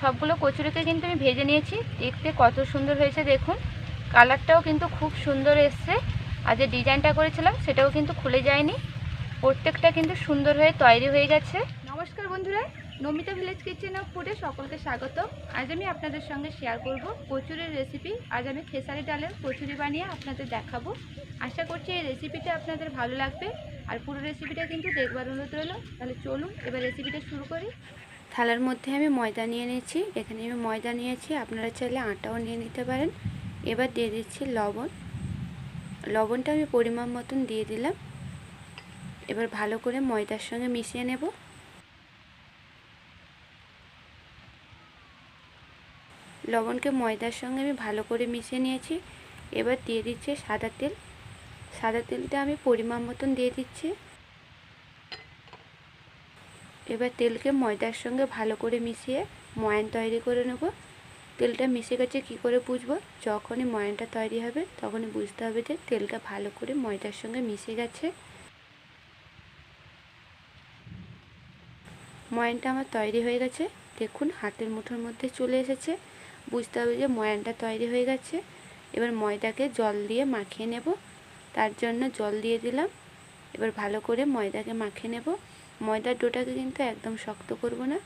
সবগুলো কচুরিকে কিন্তু আমি ভেজে নিয়েছি। দেখতে কত সুন্দর হয়েছে, দেখুন। কালারটাও কিন্তু খুব সুন্দর এসছে। আর যে ডিজাইনটা করেছিলাম, সেটাও কিন্তু খুলে যায়নি। প্রত্যেকটা কিন্তু সুন্দর হয়ে তৈরি হয়ে গেছে। নমস্কার বন্ধুরা, নমিতা ভিলেজ কিচেন অফ ফুডে সকলকে স্বাগত। আজ আমি আপনাদের সঙ্গে শেয়ার করব কচুরির রেসিপি আজ আমি খেসারি ডালের কচুরি বানিয়ে আপনাদের দেখাবো। আশা করছি এই রেসিপিটা আপনাদের ভালো লাগবে। আর পুরো রেসিপিটা কিন্তু দেখবার অনুরোধ রইল। তাহলে চলুন, এবার রেসিপিটা শুরু করি। থালার মধ্যে আমি ময়দা নিয়ে নিয়েছি। এখানে আমি ময়দা নিয়েছি। আপনারা চাইলে আটাও নিয়ে নিতে পারেন। এবার দিয়ে দিচ্ছি লবণ। লবণটা আমি পরিমাণ মতন দিয়ে দিলাম। এবার ভালো করে ময়দার সঙ্গে মিশিয়ে নেব। লবণকে ময়দার সঙ্গে আমি ভালো করে মিশিয়ে নিয়েছি। এবার দিয়ে দিচ্ছি সাদা তেল। সাদা তেলটা আমি পরিমাণ মতন দিয়ে দিচ্ছি। এবার তেলকে ময়দার সঙ্গে ভালো করে মিশিয়ে ময়ান তৈরি করে নেব। তেলটা মিশে গেছে কী করে বুঝব? যখনই ময়ানটা তৈরি হবে, তখনই বুঝতে হবে যে তেলটা ভালো করে ময়দার সঙ্গে মিশে গেছে। ময়ানটা আমার তৈরি হয়ে গেছে। দেখুন, হাতের মুঠোর মধ্যে চলে এসেছে। বুঝতে হবে যে ময়ানটা তৈরি হয়ে গেছে। এবার ময়দাকে জল দিয়ে মাখিয়ে নেব। তার জন্য জল দিয়ে দিলাম। এবার ভালো করে ময়দাকে মাখিয়ে নেব। ময়দার ডোটাকে কিন্তু একদম শক্ত করব না,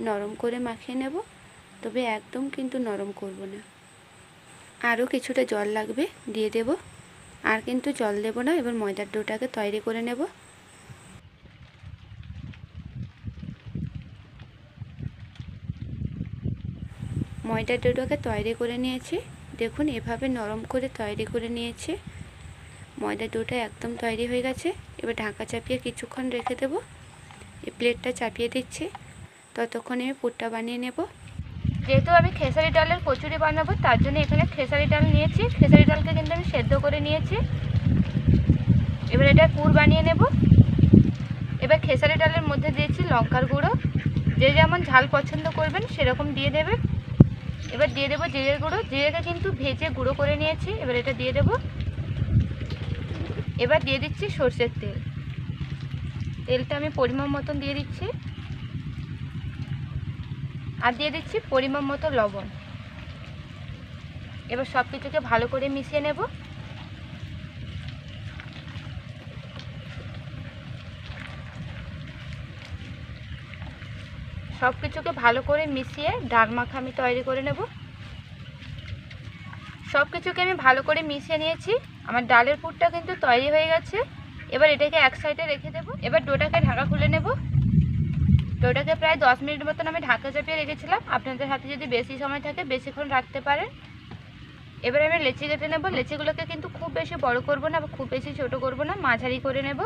নরম করে মাখিয়ে নেব, তবে একদম কিন্তু নরম করব না। আরও কিছুটা জল লাগবে, দিয়ে দেব। আর কিন্তু জল দেব না, এবার ময়দার ডোটাকে তৈরি করে নেব। ময়দার ডোটাকে তৈরি করে নিয়েছি। দেখুন, এভাবে নরম করে তৈরি করে নিয়েছি। ময়দার ডোটা একদম তৈরি হয়ে গেছে। এবার ঢাকা চাপিয়ে কিছুক্ষণ রেখে দেব। এই প্লেটটা চাপিয়ে দিচ্ছি। ততক্ষণে আমি পুরটা বানিয়ে নেব। যেহেতু আমি খেসারি ডালের কচুরি বানাবো, তার জন্য এখানে খেসারি ডাল নিয়েছি। খেসারি ডালকে কিন্তু আমি সেদ্ধ করে নিয়েছি। এবার এটা পুর বানিয়ে নেব। এবার খেসারি ডালের মধ্যে দিয়েছি লঙ্কার গুঁড়ো। যে যেমন ঝাল পছন্দ করবেন সেরকম দিয়ে দেবেন। এবার দিয়ে দেবো জিরের গুঁড়ো। জিরেকে কিন্তু ভেজে গুঁড়ো করে নিয়েছি। এবার এটা দিয়ে দেবো। এবার দিয়ে দিচ্ছি সর্ষের তেল। তেলটা আমি পরিমাণ মতন দিয়ে দিচ্ছি। আর দিয়ে দিচ্ছি পরিমাণ মতো লবণ। এবার সব কিছুকে ভালো করে মিশিয়ে নেব। সব কিছুকে ভালো করে মিশিয়ে ডাল মাখা আমি তৈরি করে নেব। সব কিছুকে আমি ভালো করে মিশিয়ে নিয়েছি। আমার ডালের পুরটা কিন্তু তৈরি হয়ে গেছে। এবার এটাকে এক সাইডে রেখে দেবো। এবার ডোটাকে ঢাকা খুলে নেব। ডোটাকে প্রায় দশ মিনিট মতন আমি ঢাকা চাপিয়ে রেখেছিলাম। আপনাদের হাতে যদি বেশি সময় থাকে, বেশিক্ষণ রাখতে পারেন। এবার আমি লেচি কেটে নেব। লেচিগুলোকে কিন্তু খুব বেশি বড় করব না বা খুব বেশি ছোট করব না, মাঝারি করে নেব।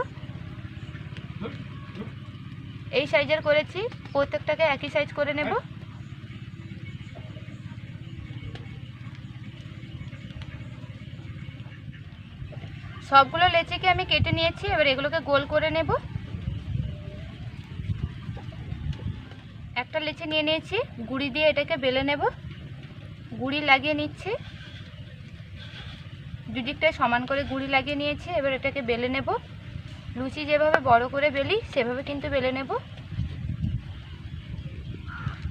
এই সাইজের করেছি। প্রত্যেকটাকে একই সাইজ করে নেব। সবগুলো লেচিকে আমি কেটে নিয়েছি, এবার এগুলোকে গোল করে নেব। একটা লেচি নিয়ে নিয়েছি, গুড়ি দিয়ে এটাকে বেলে নেব। গুড়ি লাগিয়ে নিচ্ছি। দুদিকটায় সমান করে গুড়ি লাগিয়ে নিয়েছি, এবার এটাকে বেলে নেব। লুচি যেভাবে বড় করে বেলি, সেভাবে কিন্তু বেলে নেব।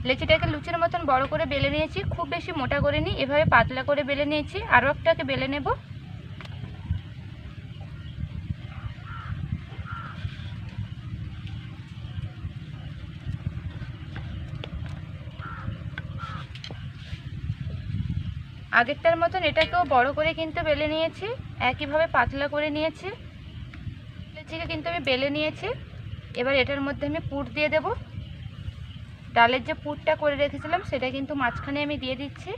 লেচিটাকে লুচির মতন বড় করে বেলে নিয়েছি, খুব বেশি মোটা করে নিই এভাবে পাতলা করে বেলে নিয়েছি, আরও একটাকে বেলে নেব। আগেরটার মতন এটাকেও বড় করে কিন্তু বেলে নিয়েছি, একইভাবে পাতলা করে নিয়েছি। লুচিকে কিন্তু আমি বেলে নিয়েছি। এবার এটার মধ্যে আমি পুর দিয়ে দেব। ডালের যে পুরটা করে রেখেছিলাম, সেটা কিন্তু মাঝখানে আমি দিয়ে দিচ্ছি।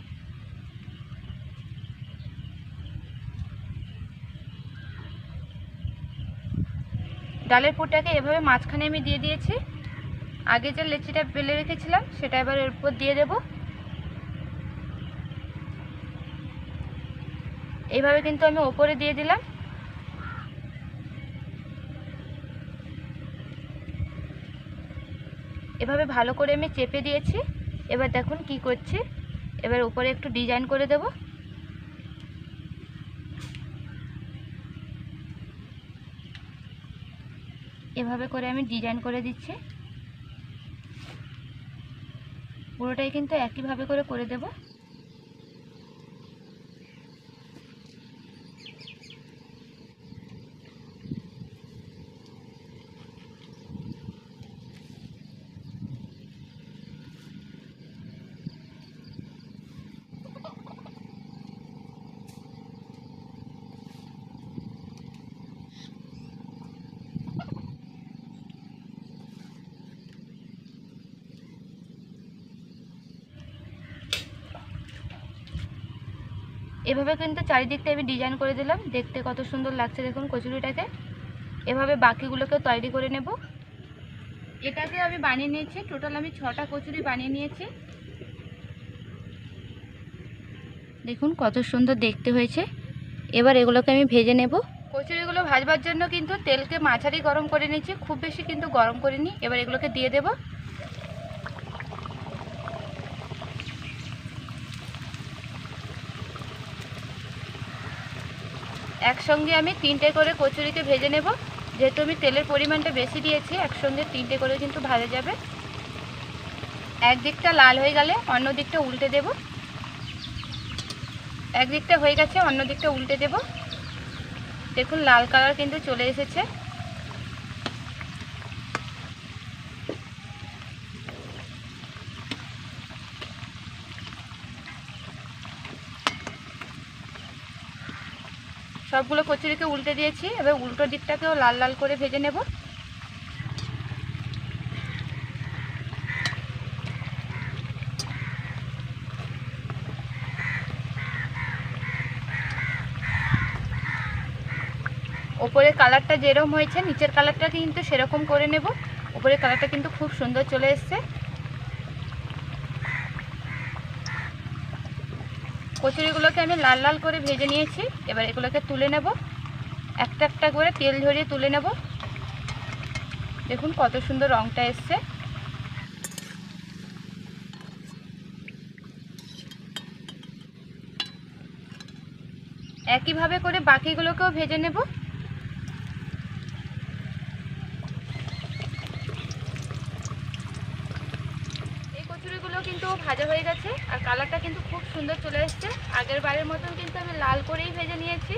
ডালের পুরটাকে এভাবে মাঝখানে আমি দিয়ে দিয়েছি। আগে যে লেচিটা বেলে রেখেছিলাম, সেটা এবার এর উপর দিয়ে দেবো। এইভাবে কিন্তু আমি ওপরে দিয়ে দিলাম। এভাবে ভালো করে আমি চেপে দিয়েছি। এবার দেখুন কি করছি। এবার উপরে একটু ডিজাইন করে দেব। এভাবে করে আমি ডিজাইন করে দিচ্ছি। পুরোটাই কিন্তু একইভাবে করে করে দেব। এভাবে কিন্তু চারিদিকটা আমি ডিজাইন করে দিলাম। দেখতে কত সুন্দর লাগছে দেখুন কচুরিটাকে। এভাবে বাকিগুলোকেও তৈরি করে নেব। এটাকে আমি বানিয়ে নিয়েছি। টোটাল আমি ছটা কচুরি বানিয়ে নিয়েছি। দেখুন কত সুন্দর দেখতে হয়েছে। এবার এগুলোকে আমি ভেজে নেব। কচুরিগুলো ভাজবার জন্য কিন্তু তেলকে মাঝারি গরম করে নিয়েছি। খুব বেশি কিন্তু গরম করিনি। এবার এগুলোকে দিয়ে দেবো। একসঙ্গে আমি তিনটে করে কচুরিতে ভেজে নেব। যেহেতু আমি তেলের পরিমাণটা বেশি দিয়েছি, একসঙ্গে তিনটে করে কিন্তু ভাজা যাবে। একদিকটা লাল হয়ে গেলে অন্য দিকটা উল্টে দেব। একদিকটা হয়ে গেছে, অন্য দিকটা উল্টে দেব। দেখুন, লাল কালার কিন্তু চলে এসেছে। সবগুলো কচুরিকে উল্টে দিয়েছি। এবার উল্টো দিকটাকেও লাল লাল করে ভেজে নেব। ওপরের কালারটা যেরকম হয়েছে, নিচের কালারটা কিন্তু সেরকম করে নেব। ওপরের কালারটা কিন্তু খুব সুন্দর চলে এসছে। কচুরিগুলোকে আমি লাল লাল করে ভেজে নিয়েছি। এবার এগুলোকে তুলে নেব। একটা একটা করে তেল ঝরিয়ে তুলে নেব। দেখুন কত সুন্দর রঙটা এসছে। একইভাবে করে বাকিগুলোকেও ভেজে নেব এই কচুরিগুলো কিন্তু ভাজা হয়ে গেছে আর কালারটা কিন্তু খুব সুন্দর চলে এসছে। আগের বারের মতন কিন্তু আমি লাল করেই ভেজে নিয়েছি।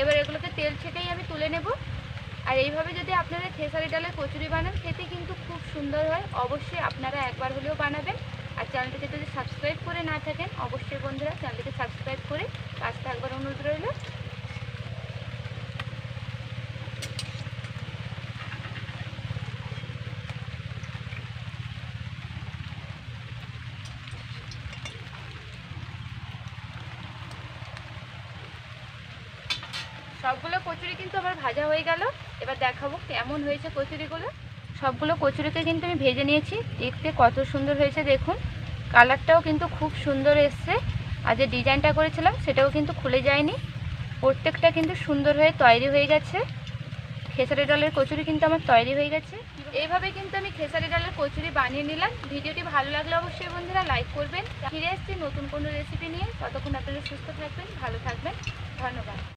এবার এগুলোকে তেল ছেঁকেই আমি তুলে নেব। আর এইভাবে যদি আপনারা খেসারি ডালের কচুরি বানান, খেতে কিন্তু খুব সুন্দর হয়। অবশ্যই আপনারা একবার হলেও বানাবেন। আর চ্যানেলটিকে যদি সাবস্ক্রাইব করে না থাকেন, অবশ্যই বন্ধুরা চ্যানেলটিকে সাবস্ক্রাইব করে কাজটা একবার অনুরোধ রইল সবগুলো কচুরি কিন্তু আমার ভাজা হয়ে গেল। এবার দেখাবো কেমন হয়েছে কচুরিগুলো। সবগুলো কচুরিকে কিন্তু আমি ভেজে নিয়েছি। দেখতে কত সুন্দর হয়েছে দেখুন। কালারটাও কিন্তু খুব সুন্দর এসছে। আর যে ডিজাইনটা করেছিলাম সেটাও কিন্তু খুলে যায়নি। প্রত্যেকটা কিন্তু সুন্দর হয়ে তৈরি হয়ে গেছে। খেসারি ডালের কচুরি কিন্তু আমার তৈরি হয়ে গেছে। এইভাবে কিন্তু আমি খেসারি ডালের কচুরি বানিয়ে নিলাম। ভিডিওটি ভালো লাগলে অবশ্যই বন্ধুরা লাইক করবেন। ফিরে এসছি নতুন কোনো রেসিপি নিয়ে। ততক্ষণ আপনারা সুস্থ থাকবেন, ভালো থাকবেন। ধন্যবাদ।